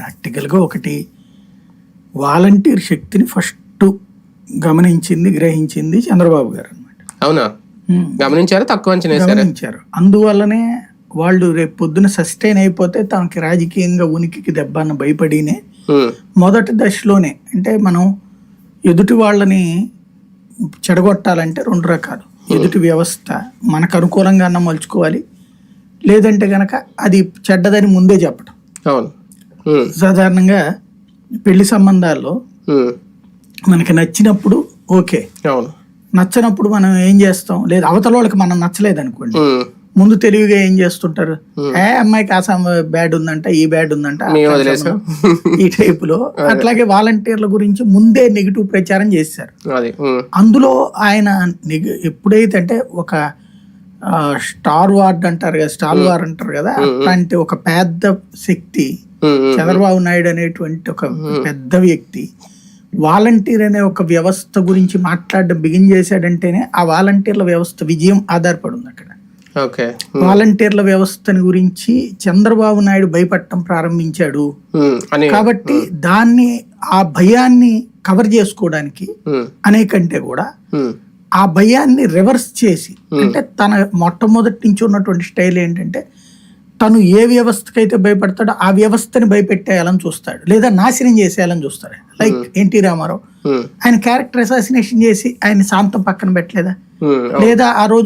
ప్రాక్టికల్గా ఒకటి వాలంటీర్ శక్తిని ఫస్ట్ గమనించింది గ్రహించింది చంద్రబాబు గారు అనమాట అవునా? గమనించారా? తక్కువ గమనించారు. అందువల్లనే వాళ్ళు రేపు పొద్దున సస్టైన్ అయిపోతే తనకి రాజకీయంగా ఉనికికి దెబ్బ అన్న భయపడినే మొదటి దశలోనే అంటే మనం ఎదుటి వాళ్ళని చెడగొట్టాలంటే రెండు రకాలు. ఎదుటి వ్యవస్థ మనకు అనుకూలంగా అన్న మలుచుకోవాలి. లేదంటే గనక అది చెడ్డదని ముందే చెప్పడం అవును. సాధారణంగా పెళ్ళి సంబంధాల్లో మనకి నచ్చినప్పుడు ఓకే. అవును. నచ్చనప్పుడు మనం ఏం చేస్తాం? లేదు అవతల వాళ్ళకి మనం నచ్చలేదు అనుకోండి ముందు తెలివిగా ఏం చేస్తుంటారు? ఏ అమ్మాయికి ఆ బ్యాడ్ ఉందంట ఈ బ్యాడ్ ఉందంట ఈ టైప్లో అట్లాగే వాలంటీర్ల గురించి ముందే నెగిటివ్ ప్రచారం చేశారు. అందులో ఆయన ఎప్పుడైతే అంటే ఒక స్టార్ వార్డ్ అంటారు కదా స్టార్ వార్ అంటారు కదా అట్లాంటి ఒక పెద్ద శక్తి చంద్రబాబు నాయుడు అనేటువంటి ఒక పెద్ద వ్యక్తి. వాలంటీర్ అనే ఒక వ్యవస్థ గురించి మాట్లాడడం బిగిన్ చేశాడంటేనే ఆ వాలంటీర్ల వ్యవస్థ విజయం ఆధారపడి ఉంది అక్కడ వాలంటీర్ల వ్యవస్థని గురించి చంద్రబాబు నాయుడు భయపడటం ప్రారంభించాడు. కాబట్టి దాన్ని ఆ భయాన్ని కవర్ చేసుకోవడానికి అనేకంటే కూడా ఆ భయాన్ని రివర్స్ చేసి అంటే తన మొట్టమొదటి నుంచి ఉన్నటువంటి స్టైల్ ఏంటంటే తను ఏ వ్యవస్థకైతే భయపడతాడో ఆ వ్యవస్థని భయపెట్టేయాలని చూస్తాడు. లేదా నాశనం చేసేయాలని చూస్తాడు. Like NT Ramarao. ఉమ్, ఆయన క్యారెక్టర్ అసాసినేషన్ చేసి ఆయన శాంతం పక్కన పెట్టలేదా? ఉమ్, లేదా ఆ రోజు